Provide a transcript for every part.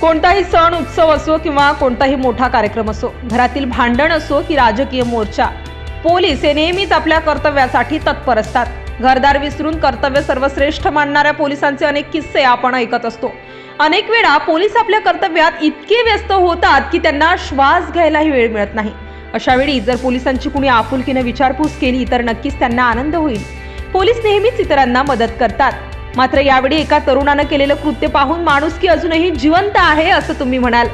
कोणताही सण उत्सव असो किंवा कोणताही मोठा कार्यक्रम असो घरातील भांडण असो की राजकीय मोर्चा पोलीस हे नेहमीच आपल्या कर्तव्यासाठी तत्पर असतात. घरदार विसरून कर्तव्य सर्वश्रेष्ठ मानणाऱ्या पोलिसांचे अनेक किस्से आपण ऐकत असतो. अनेक वेळा पोलीस आपल्या कर्तव्यात इतके व्यस्त होतात की त्यांना श्वास घ्यायलाही वेळ मिळत नाही. अशावेळी जर पोलिसांची कुणी आपुलकीनं विचारपूस केली तर नक्कीच त्यांना आनंद होईल. पोलीस नेहमीच इतरांना मदत करतात. मात्र यावेळी एका तरुणानं केलेलं कृत्य पाहून माणूस की अजूनही जिवंत आहे असं तुम्ही म्हणाल.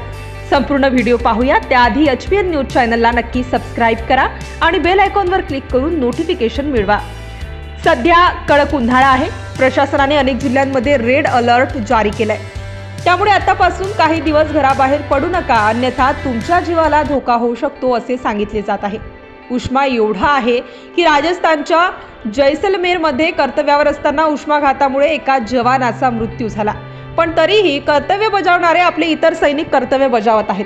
संपूर्ण व्हिडिओ पाहूया. त्याआधी एच पी एन न्यूज चॅनलला नक्की सबस्क्राईब करा आणि बेल आयकॉनवर क्लिक करून नोटिफिकेशन मिळवा. सध्या कडक उन्हाळा आहे. प्रशासनाने अनेक जिल्ह्यांमध्ये रेड अलर्ट जारी केलाय. त्यामुळे आतापासून काही दिवस घराबाहेर पडू नका अन्यथा तुमच्या जीवाला धोका होऊ शकतो असे सांगितले जात आहे. उष्मा एवढा आहे की राजस्थानच्या जैसलमेरमध्ये कर्तव्यावर असताना उष्माघातामुळे एका जवानाचा मृत्यू झाला. पण तरीही कर्तव्य बजावणारे आपले इतर सैनिक कर्तव्य बजावत आहेत.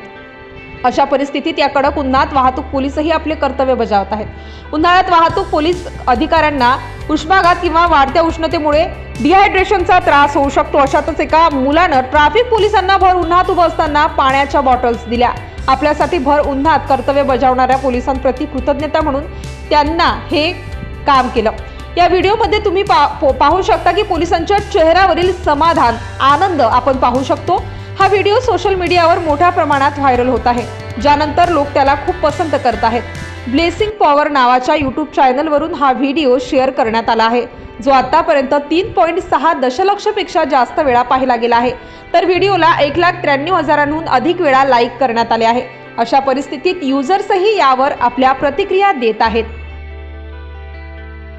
अशा परिस्थितीत या कडक उन्हात वाहतूक पोलीसही आपले कर्तव्य बजावत आहेत. उन्हाळ्यात वाहतूक पोलीस अधिकाऱ्यांना उष्माघात किंवा वाढत्या उष्णतेमुळे डिहायड्रेशनचा त्रास होऊ शकतो अशातच एका मुलानं ट्रॅफिक पोलिसांना भर उन्हात उभं असताना पाण्याच्या बॉटल्स दिल्या. आपल्यासाठी भर उन्हात कर्तव्य बजावणाऱ्या पोलिसांप्रती कृतज्ञता म्हणून त्यांना हे काम केलं. या व्हिडिओमध्ये तुम्ही पा पो- पाहू शकता की पोलिसांच्या चेहऱ्यावरील समाधान आनंद आपण पाहू शकतो. हा व्हिडिओ सोशल मीडियावर मोठ्या प्रमाणात व्हायरल होत आहे ज्यानंतर लोक त्याला खूप पसंत करत आहेत. ब्लेसिंग पॉवर नावाच्या यूट्यूब चॅनलवरून हा व्हिडिओ शेअर करण्यात आला आहे जो आतापर्यंत तीन पॉईंट सहा दशलक्षपेक्षा जास्त वेळा पाहिला गेला आहे. तर व्हिडिओला एक लाख त्र्याण्णव हजारांहून अधिक वेळा लाईक करण्यात आले आहे. अशा परिस्थितीत युजर्सही यावर आपल्या प्रतिक्रिया देत आहेत.